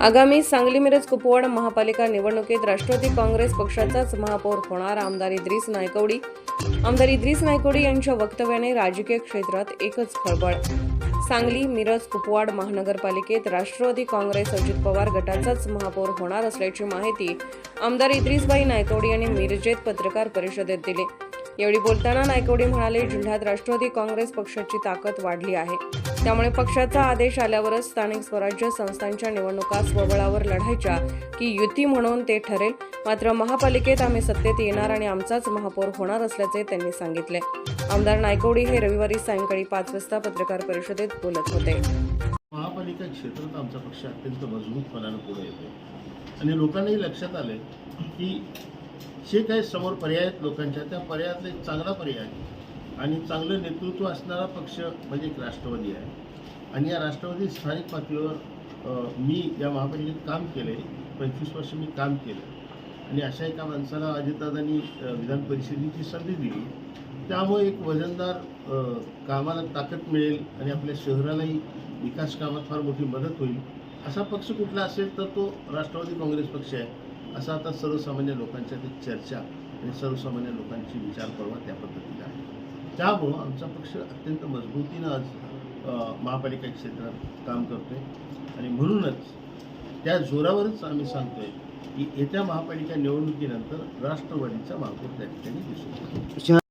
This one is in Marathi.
आगामी सांगली मिरज कुपवाड महापालिका निवडणुकीत राष्ट्रवादी काँग्रेस पक्षाचाच महापौर होणार आमदार इद्रिस नायकवडी. आमदार इद्रिस नायकवडी यांच्या वक्तव्याने राजकीय क्षेत्रात एकच खळबळ. सांगली मिरज कुपवाड महानगरपालिकेत राष्ट्रवादी काँग्रेस अजित पवार गटाचाच महापौर होणार असल्याची माहिती आमदार इद्रिसबाई नायकवडी यांनी मिरजेत पत्रकार परिषदेत दिली. यावेळी बोलताना नायकवडी म्हणाले जिल्ह्यात राष्ट्रवादी काँग्रेस पक्षाची ताकद वाढली आहे. त्यामुळे पक्षाचा आदेश आल्यावरच स्थानिक स्वराज्य संस्थांच्या निवडणुका स्वबळावर लढायच्या की युती म्हणून ते ठरेल. मात्र महापालिकेत आम्ही सत्तेत येणार आणि आमचाच महापौर होणार असल्याचे त्यांनी सांगितले. आमदार नायकवडी हे रविवारी सायंकाळी पाच वाजता पत्रकार परिषदेत बोलत होते. महापालिका क्षेत्रात आमचा पक्ष अत्यंत मजबूतपणानं पुढे येतो आणि लोकांनाही लक्षात आले की जे काही समोर पर्याय आहेत लोकांच्या त्या पर्यायातला एक चांगला पर्याय आणि चांगलं नेतृत्व असणारा पक्ष म्हणजे एक राष्ट्रवादी आहे. आणि या राष्ट्रवादी स्थानिक पातळीवर मी या महापालिकेत काम केलं आहे पंचवीस वर्ष मी काम केलं. आणि अशा एका माणसाला अजितदादांनी विधान परिषदेची संधी दिली. त्यामुळे एक वजनदार कामाला ताकद मिळेल आणि आपल्या शहरालाही विकास कामात फार मोठी मदत होईल. असा पक्ष कुठला असेल तर तो राष्ट्रवादी काँग्रेस पक्ष आहे. असं आता सर्वसामान्य लोकांच्या ते चर्चा आणि सर्वसामान्य लोकांची विचार परवा त्या पद्धतीने आहे. त्यामुळं आमचा पक्ष अत्यंत मजबूतीनं आज महापालिका क्षेत्रात काम करतोय. आणि म्हणूनच त्या जोरावरच आम्ही सांगतोय की येत्या महापालिका निवडणुकीनंतर राष्ट्रवादीचा महापूर त्या ठिकाणी दिसून